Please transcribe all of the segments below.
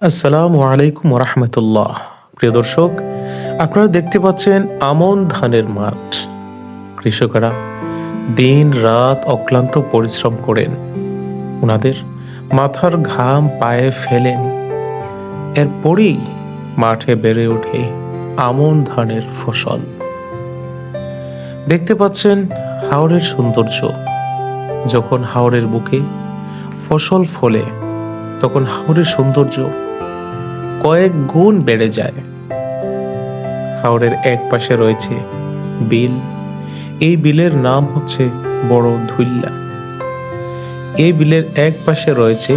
আসসালামু আলাইকুম রহমতুল্লাহ প্রিয় দর্শক, আপনারা দেখতে পাচ্ছেন আমন ধানের মাঠ। কৃষকেরা দিন রাত অক্লান্ত পরিশ্রম করেন। ওনাদের মাথার ঘাম পায়ে ফেলেন। এরপরই মাঠে বেড়ে ওঠে আমন ধানের ফসল। দেখতে পাচ্ছেন হাওড়ের সৌন্দর্য। যখন হাওড়ের বুকে ফসল ফলে, তখন হাওড়ের সৌন্দর্য কয়েক গুণ বেড়ে যায়। হাওড়ের এক পাশে রয়েছে বিল। এই বিলের নাম হচ্ছে বড় ধুইল্লা। এই বিলের এক পাশে রয়েছে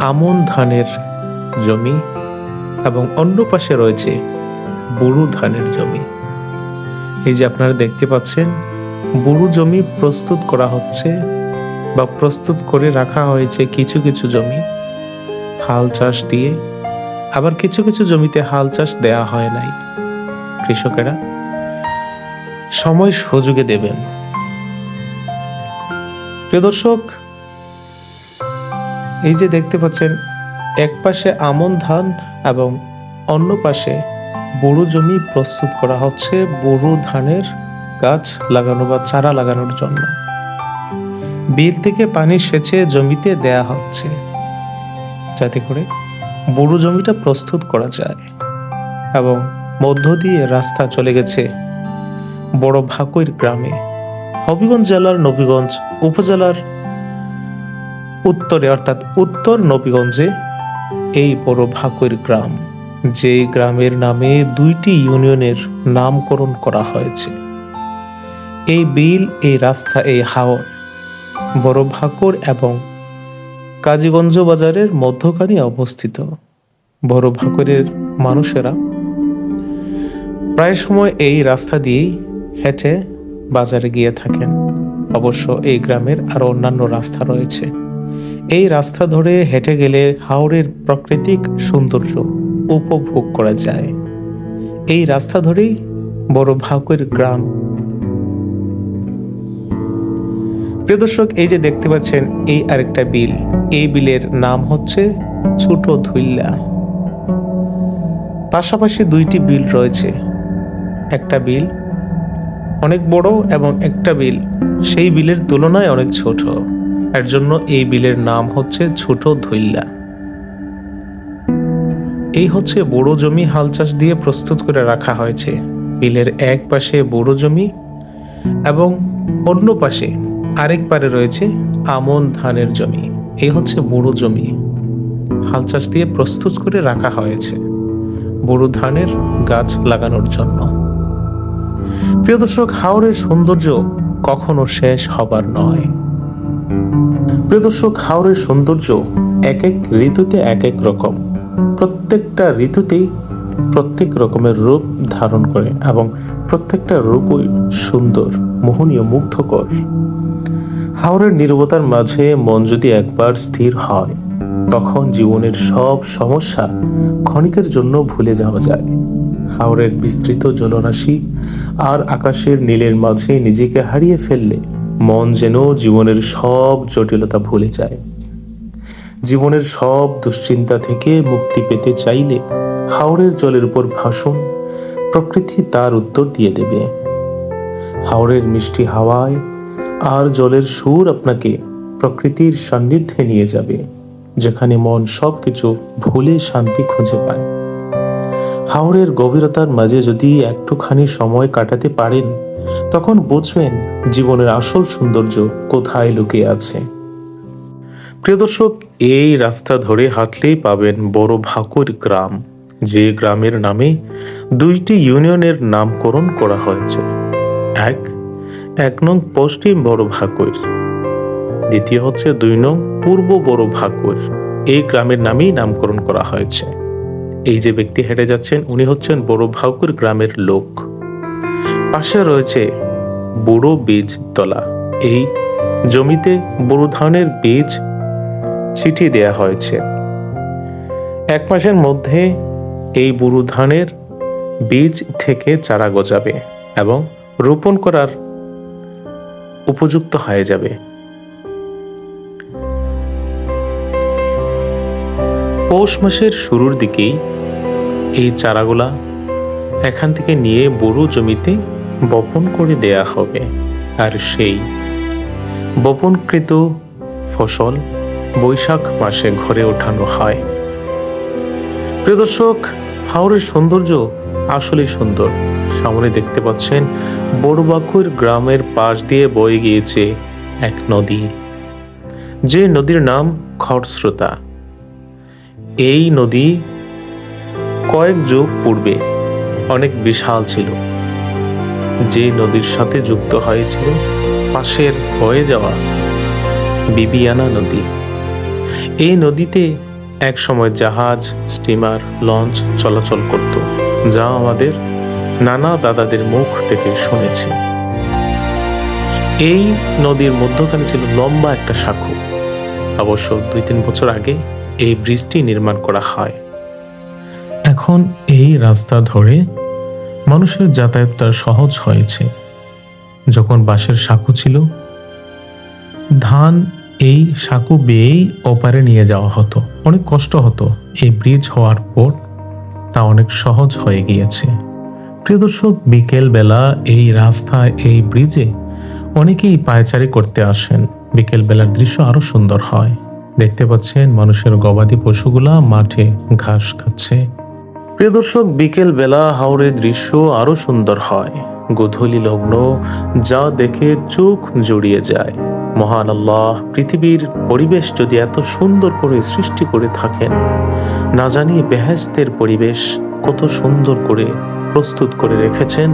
আমন ধানের জমি এবং অন্য পাশে রয়েছে বুড়ো ধানের জমি। এই যে আপনারা দেখতে পাচ্ছেন বুড়ো জমি প্রস্তুত করা হচ্ছে বা প্রস্তুত করে রাখা হয়েছে কিছু কিছু জমি। হাল চাষ দিয়ে আবার কিছু কিছু জমিতে হাল চাষ দেয়া হয় নাই। কৃষকেরা সময় সুযোগে দেবেন। প্রিয় দর্শক, এই যে দেখতে পাচ্ছেন, এক পাশে আমন ধান এবং অন্য পাশে বড়ো জমি প্রস্তুত করা হচ্ছে বড়ো ধানের গাছ লাগানো বা চারা লাগানোর জন্য। বিল থেকে পানি সেচে জমিতে দেয়া হচ্ছে। যাতে করে বড়ো জমিটা প্রস্তুত করা যায় এবং মধ্য দিয়ে রাস্তা চলে গেছে বড় ভাকইর গ্রামে। হবিগঞ্জ জেলার নবীগঞ্জ উপজেলার উত্তরে অর্থাৎ উত্তর নবীগঞ্জে এই বড় ভাকইর গ্রাম, যে গ্রামের নামে দুইটি ইউনিয়নের নামকরণ করা হয়েছে। এই বিল, এই রাস্তা, এই হাওর বড় ভাকর এবং কাজীগঞ্জ বাজারের মধ্যখানে অবস্থিত। বড় ভাকরের মানুষেরা প্রায় সময় এই রাস্তা দিয়েই হেঁটে বাজারে গিয়ে থাকেন। অবশ্য এই গ্রামের আরও অন্যান্য রাস্তা রয়েছে। এই রাস্তা ধরে হেঁটে গেলে হাওড়ের প্রাকৃতিক সৌন্দর্য উপভোগ করা যায়। এই রাস্তা ধরেই বড় ভাকুর গ্রাম প্রিয় দর্শক, এই যে দেখতে পাচ্ছেন, এই আরেকটা বিল। এই বিলের নাম হচ্ছে ছোট ধুইল্লা। পাশাপাশি দুইটি বিল রয়েছে। একটা বিল অনেক বড় এবং একটা বিল সেই বিলের তুলনায় অনেক ছোট। এর জন্য এই বিলের নাম হচ্ছে ছোট ধৈল্লা এই হচ্ছে বড় জমি হাল চাষ দিয়ে প্রস্তুত করে রাখা হয়েছে। বিলের এক পাশে বড় জমি এবং অন্য পাশে আরেক পারে রয়েছে আমন ধানের জমি। এই হচ্ছে বড় জমি। হাল চাষ দিয়ে প্রস্তুত করে রাখা হয়েছে বড় ধানের গাছ লাগানোর জন্য। প্রিয় দর্শক হাওড়ের সৌন্দর্য কখনো শেষ হবার নয়। প্রিয় দর্শক হাওড়ের সৌন্দর্য এক এক ঋতুতে এক এক রকম। প্রত্যেকটা ঋতুতেই প্রত্যেক রকমের রূপ ধারণ করে এবং প্রত্যেকটা রূপই সুন্দর, মোহনীয়, মুগ্ধকর। হাওড়ের নিরবতার মাঝে মন যদি একবার স্থির হয়, তখন জীবনের সব সমস্যা ক্ষণিকের জন্য ভুলে যাওয়া যায়। হাওড়ের বিস্তৃত জলরাশি আর আকাশের নীলের মাঝে নিজেকে হারিয়ে ফেললে মন যেন জীবনের সব জটিলতা ভুলে যায়। জীবনের সব দুশ্চিন্তা থেকে মুক্তি পেতে চাইলে হাওড়ের জলের উপর ভাষণ প্রকৃতি তার উত্তর দিয়ে দেবে। হাওড়ের মিষ্টি হাওয়ায় আর জলের সুর আপনাকে প্রকৃতির সান্নিধ্যে নিয়ে যাবে, যেখানে মন সবকিছু ভুলে শান্তি খুঁজে পায়। হাওড়ের গভীরতার মাঝে যদি একটুখানি সময় কাটাতে পারেন, তখন বুঝবেন জীবনের আসল সৌন্দর্য কোথায় লুকিয়ে আছে। প্রিয় দর্শক, এই রাস্তা ধরে হাঁটলেই পাবেন বড় ভাকুর গ্রাম, যে গ্রামের নামে দুইটি ইউনিয়নের নামকরণ করা হয়েছে। এক এক নং পশ্চিম বড় ভাকুর দ্বিতীয় হচ্ছে দুই নং পূর্ব বড় ভাকুর এই গ্রামের নামেই নামকরণ করা হয়েছে। এই যে ব্যক্তি হেঁটে যাচ্ছেন, উনি হচ্ছেন বড় ভাউকুর গ্রামের লোক। পাশে রয়েছে বুড়ো বীজ তলা। এই জমিতে বুড়ো ধানের বীজ ছিটিয়ে দেয়া হয়েছে। এক মাসের মধ্যে এই বুড়ো ধানের বীজ থেকে চারা গজাবে এবং রোপণ করার উপযুক্ত হয়ে যাবে। পৌষ মাসের শুরুর দিকেই এই চারাগুলা এখান থেকে নিয়ে বড় জমিতে বপন করে দেয়া হবে। আর সেই বপনকৃত ফসল বৈশাখ মাসে ঘরে ওঠানো হয়। প্রিয় দর্শক হাওড়ের সৌন্দর্য আসলেই সুন্দর। সামনে দেখতে পাচ্ছেন বড়বাকুর গ্রামের পাশ দিয়ে বয়ে গিয়েছে এক নদী। যে নদীর নাম খরস্রোতা। এই নদী কয়েক যুগ পূর্বে অনেক বিশাল ছিল। যে নদীর সাথে যুক্ত হয়েছিল পাশের হয়ে যাওয়া বিবিয়ানা নদী। এই নদীতে এক সময় জাহাজ, স্টিমার, লঞ্চ চলাচল করত, যা আমাদের নানা দাদাদের মুখ থেকে শুনেছি। এই নদীর মধ্যখানে ছিল লম্বা একটা শাখু অবশ্য দুই তিন বছর আগে এই ব্রিজটি নির্মাণ করা হয়। এখন এই রাস্তা ধরে মানুষের যাতায়াতটা সহজ হয়েছে। যখন বাঁশের সাঁকু ছিল, ধান এই সাঁকু বেয়েই ওপারে নিয়ে যাওয়া হতো। অনেক কষ্ট হতো। এই ব্রিজ হওয়ার পর তা অনেক সহজ হয়ে গিয়েছে। প্রিয় দর্শক বিকেল বেলা এই রাস্তায় এই ব্রিজে অনেকেই পায়চারি করতে আসেন। বিকেল বেলার দৃশ্য আরও সুন্দর হয়। দেখতে পাচ্ছেন, মানুষের গবাদি পশুগুলা মাঠে ঘাস খাচ্ছে। প্রিয় দর্শক বিকেল বেলা হাওড়ের দৃশ্য আরও সুন্দর হয়। গোধূলি লগ্ন যা দেখে চোখ জড়িয়ে যায়। মহান আল্লাহ, পৃথিবীর পরিবেশ যদি এত সুন্দর করে সৃষ্টি করে থাকেন, না জানি বেহেস্তের পরিবেশ কত সুন্দর করে প্রস্তুত করে রেখেছেন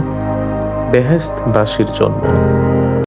বেহেস্তবাসীর জন্য।